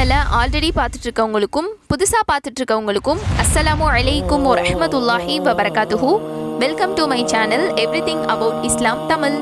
சேனலை ஆல்ரெடி பார்த்துட்டு இருக்கவங்களுக்கும் புதுசாக பார்த்துட்டு இருக்கவங்களுக்கும் அஸ்ஸலாமு அலைக்கும் வரஹ்மத்துல்லாஹி வபரகாத்துஹு. Welcome to my channel everything about Islam Tamil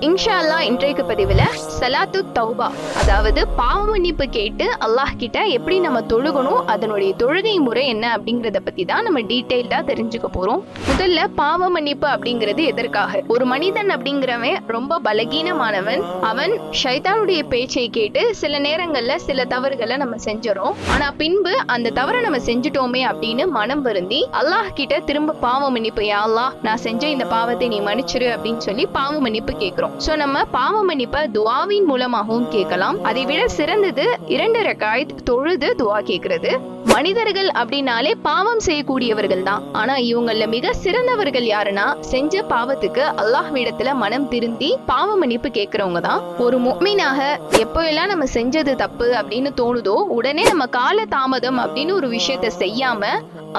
இன்ஷா அல்லா இன்றைக்கு பதிவில் சலாத்து தௌபா. அதாவது பாவ மன்னிப்பு கேட்டு அல்லாஹ் கிட்ட எப்படி நம்ம தொழுகணும் அதனுடைய தொழுகை முறை என்ன அப்படிங்கிறத பத்தி தான் நம்ம டீட்டெயில்டா தெரிஞ்சுக்க போறோம். முதல்ல பாவ மன்னிப்பு அப்படிங்கிறது எதற்காக? ஒரு மனிதன் அப்படிங்கிறவன் ரொம்ப பலகீனமானவன். அவன் ஷைத்தானுடைய பேச்சை கேட்டு சில நேரங்கள்ல சில தவறுகளை நம்ம செஞ்சிடறோம். ஆனா பின்பு அந்த தவறை நம்ம செஞ்சுட்டோமே அப்படின்னு மனம் வருந்தி அல்லாஹ் கிட்ட திரும்ப பாவ மன்னிப்பு யாழ்லா நான் செஞ்ச இந்த பாவத்தை நீ மன்னிச்சிரு அப்படின்னு சொல்லி பாவ மன்னிப்பு கேட்கிறோம் சோ நம்ம பாவ மன்னிப்பை துவாவின் மூலமாகவும் கேட்கலாம். அதை விட சிறந்தது இரண்டு ரக்காயத் தொழுது துவா கேட்கிறது. மனிதர்கள் அப்படின்னாலே பாவம் செய்யக்கூடியவர்கள் தான் ஆனா இவங்கள மிக சிறந்தவர்கள் யாருன்னா செஞ்ச பாவத்துக்கு அல்லாஹ் விடத்துல மனம் திருந்தி பாவ மன்னிப்பு கேட்கறவங்க தான் ஒரு முக்மீனாக எப்போ எல்லாம் நம்ம செஞ்சது தப்பு அப்படின்னு தோணுதோ உடனே நம்ம கால தாமதம் அப்படின்னு ஒரு விஷயத்த செய்யாம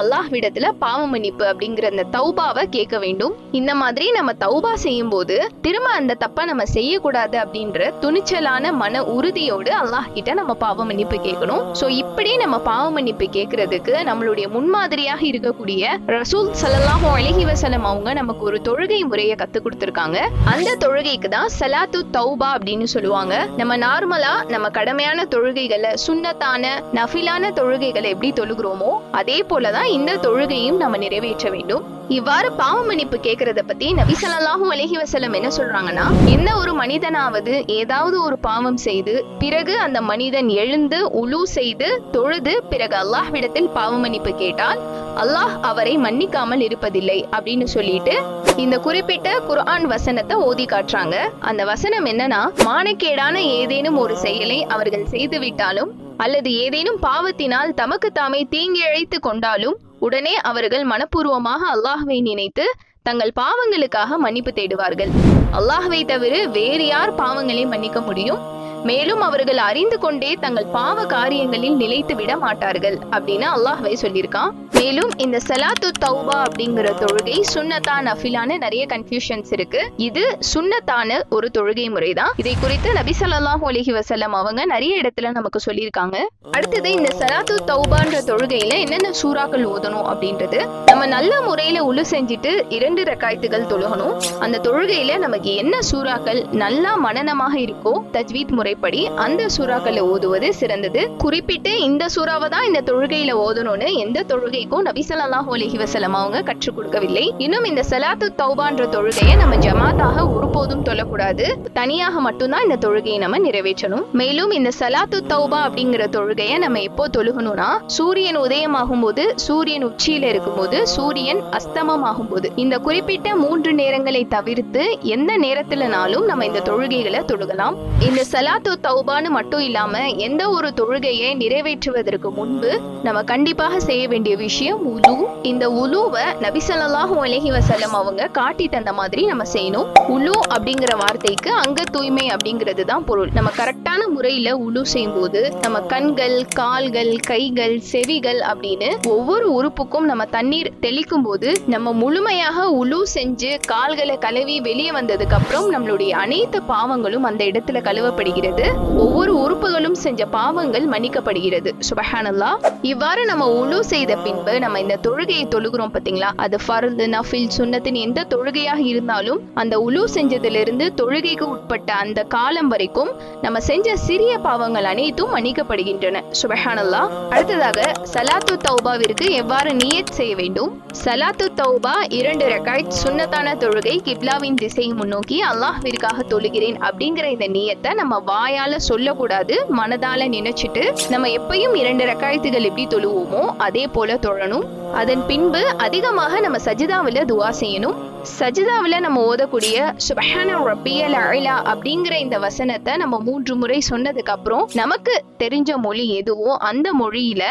அல்லாஹ்விடத்துல பாவ மன்னிப்பு அப்படிங்கிற அந்த தௌபாவை கேட்க வேண்டும். இந்த மாதிரி நம்ம தௌபா செய்யும் போது திரும்ப அந்த தப்பை நம்ம செய்யக்கூடாது அப்படின்ற துணிச்சலான மன உறுதியோடு அல்லாஹ் கிட்ட நம்ம பாவ மன்னிப்பு கேட்கணும். சோ இப்படி நம்ம பாவ மன்னிப்பு கேட்கறதுக்கு நம்மளுடைய முன்மாதிரியாக இருக்கக்கூடிய ரசூல் சல்லல்லாஹு அழகி வசலம் அவங்க நமக்கு ஒரு தொழுகை முறையை கத்து கொடுத்துருக்காங்க. அந்த தொழுகைக்கு தான் சலாத்து தௌபா அப்படின்னு சொல்லுவாங்க. நம்ம நார்மலா நம்ம கடமையான தொழுகைகளை சுன்னத்தான நஃபிலான தொழுகைகளை எப்படி தொழுகிறோமோ அதே போலதான் இந்த தொழுகையும் நம்ம நிறைவேற்ற வேண்டும். இவ்வாறு பாவ மன்னிப்பு கேட்கறத பத்தி நபி ஸல்லல்லாஹு அலஹி வசலம் என்ன சொல்றாங்கன்னா எந்த ஒரு மனிதனாவது ஏதாவது ஒரு பாவம் செய்து பிறகு அந்த மனிதன் எழுந்து உழு செய்து தொழுது பிறகு அல்லாஹ்விடத்தில் பாவ மன்னிப்பு கேட்டால் அல்லாஹ் அவரை மன்னிக்காமல் இருப்பதில்லை அப்படின்னு சொல்லிட்டு இந்த குறிப்பிட்ட குர்ஆன் வசனத்தை ஓதி காட்டுறாங்க. அந்த வசனம் என்னன்னா மானக்கேடான ஏதேனும் ஒரு செயலை அவர்கள் செய்து விட்டாலும் அல்லது ஏதேனும் பாவத்தினால் தமக்கு தாமே தீங்கிழைத்து கொண்டாலும் உடனே அவர்கள் மனப்பூர்வமாக அல்லாஹ்வை நினைத்து தங்கள் பாவங்களுக்காக மன்னிப்பு தேடுவார்கள். அல்லாஹ்வை தவிர வேறு யார் பாவங்களை மன்னிக்க முடியும்? மேலும் அவர்கள் அறிந்து கொண்டே தங்கள் பாவ காரியங்களில் நிலைத்து விட மாட்டார்கள் அப்படின்னு அல்லாஹ்வை சொல்லியிருக்கான். மேலும் இந்த சலாத்து தௌபா அப்படிங்கிற தொழுகை சுன்னத்தா நஃபிலான நிறைய கன்ஃபியூஷன்ஸ் இருக்கு. இது சுன்னத்தான ஒரு தொழுகை முறைதான். இதை குறித்து நபி ஸல்லல்லாஹு அலைஹி வஸல்லம் அவங்க நிறைய இடத்துல நமக்கு சொல்லியிருக்காங்க. அடுத்தது இந்த சலாத்து தௌபான்ற தொழுகையில என்னென்ன சூறாக்கள் ஓதணும் அப்படின்றது. நம்ம நல்ல முறையில உழு செஞ்சுட்டு இரண்டு ரக்காயத்துகள் தொழுகணும். அந்த தொழுகையில நமக்கு என்ன சூறாக்கள் நல்லா மனனமாக இருக்கோ தஜ்வீத் முறைப்படி அந்த சூறாக்களை ஓதுவது சிறந்தது. குறிப்பிட்டு இந்த சூறாவை தான் இந்த தொழுகையில ஓதணும்னு எந்த தொழுகைக்கும் நபி அலஹி வசலம் அவங்க கற்றுக் கொடுக்கவில்லை. இன்னும் இந்த சலாத்து தௌபான்ற தொழுகையை நம்ம ஜமாத்தாக ஒருபோதும் தொழக்கூடாது. தனியாக மட்டும்தான் இந்த தொழுகையை நம்ம நிறைவேற்றணும். மேலும் இந்த சலாத்து தௌபா அப்படிங்கிற தொழுகையை நம்ம எப்போ தொழுகணும்னா சூரியன் உதயமாகும் போது சூரியன் உச்சியில இருக்கும்போது சூரியன் அஸ்தமமாகும் போது இந்த குறிப்பிட்ட மூன்று நேரங்களை தவிர்த்து எந்த நேரத்திலனாலும் நம்ம இந்த தொழுகைகளை தொழுகலாம். இந்த சலாத்து தௌபான்னு மட்டும் இல்லாம எந்த ஒரு தொழுகையை நிறைவேற்றுவதற்கு முன்பு நம்ம கண்டிப்பாக செய்ய வேண்டிய விஷயம் உலு. இந்த உலுவை நபி ஸல்லல்லாஹு அலைஹி அவங்க காட்டி தந்த மாதிரி நம்ம செய்யணும். உலு அப்படிங்கிற வார்த்தைக்கு அங்க தூய்மை அப்படிங்கிறது தான் பொருள். நம்ம கரெக்டான முறையில உலு செய்யும் போது நம்ம கண்கள் கால்கள் கைகள் செவிகள் அப்படின்னு ஒவ்வொரு உறுப்புக்கும் நம்ம தண்ணீர் தெளிக்கும் போது நம்ம முழுமையாக உலு செஞ்சு கால்களை கழுவி வெளியே வந்ததுக்கு அப்புறம் நம்மளுடைய அனைத்து பாவங்களும் அந்த இடத்துல கழுவப்படுகிறது. ஒவ்வொரு உறுப்புகளும் செஞ்ச பாவங்கள் மன்னிக்கப்படுகிறது. சுபஹானல்லா. இவ்வாறு நம்ம உழு செய்த பின்பு நம்ம இந்த தொழுகையை தொழுகிறோம் பார்த்தீங்களா? அது ஃபர்து நஃபில் சுன்னத்தின் எந்த தொழுகையாக இருந்தாலும் அந்த உழு செஞ்சதிலிருந்து தொழுகைக்கு உட்பட்ட அந்த காலம் வரைக்கும் நம்ம செஞ்ச சிறிய பாவங்கள் அனைத்தும் மன்னிக்கப்படுகின்றன. சுபஹானல்லா. அடுத்ததாக சலாத்து தௌபாவிற்கு எவ்வாறு நியத் செய்ய வேண்டும்? சலாத்து தௌபா இரண்டு ரக்காய்த் சுன்னத்தான தொழுகை கிப்லாவின் திசையை முன்னோக்கி அல்லாஹ்விற்காக தொழுகிறேன் அப்படிங்கிற இந்த நியத்தை நம்ம வாயால சொல்லக்கூடாது மனதால நினைச்சிட்டு நம்ம எப்பயும் இரண்டு ரக்காயத்துகள் எப்படி தொழுவோமோ அதே போல தொழணும். அதன் பின்பு அதிகமாக நம்ம சஜிதாவில் துவா செய்யணும். சஜிதாவில் நம்ம ஓதக்கூடிய சுபஹான ரப்பியல் அழலா அப்படிங்கிற இந்த வசனத்தை நம்ம மூன்று முறை சொன்னதுக்கு அப்புறம் நமக்கு தெரிஞ்ச மொழி எதுவோ அந்த மொழியில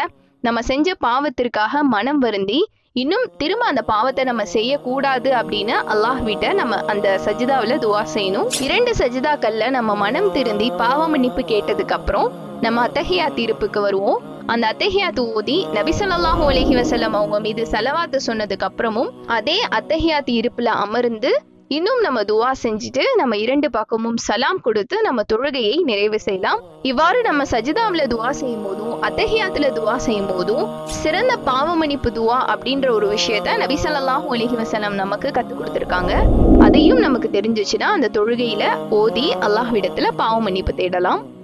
நம்ம செஞ்ச பாவத்திற்காக மனம் வருந்தி இன்னும் திரும்ப அந்த பாவத்தை நம்ம செய்யக்கூடாது அப்படின்னு அல்லாஹ் விட்ட நம்ம அந்த சஜிதாவில் துவா செய்யணும். இரண்டு சஜிதாக்கள்ல நம்ம மனம் திருந்தி பாவ மன்னிப்பு கேட்டதுக்கு அப்புறம் நம்ம அத்தகையா தீர்ப்புக்கு வருவோம். அந்த அத்தஹியாத்து ஊதி நபிசல்லாஹு அலஹி வசலம் அவங்க மீது செலவாத்து சொன்னதுக்கு அப்புறமும் அதே அத்தஹியாத்து இருப்புல அமர்ந்து இன்னும் நம்ம துவா செஞ்சுட்டு நம்ம இரண்டு பக்கமும் சலாம் கொடுத்து நம்ம தொழுகையை நிறைவு செய்யலாம். இவ்வாறு நம்ம சஜிதாவில் துவா செய்யும் போதும் அத்தகையாத்துல துவா செய்யும் போதும் சிறந்த பாவமணிப்பு துவா அப்படின்ற ஒரு விஷயத்த நபி ஸல்லல்லாஹு அலைஹி வஸல்லம் நமக்கு கற்றுக் கொடுத்துருக்காங்க. அதையும் நமக்கு தெரிஞ்சிச்சுன்னா அந்த தொழுகையில ஓதி அல்லாஹ்விடத்துல பாவ மன்னிப்பு தேடலாம்.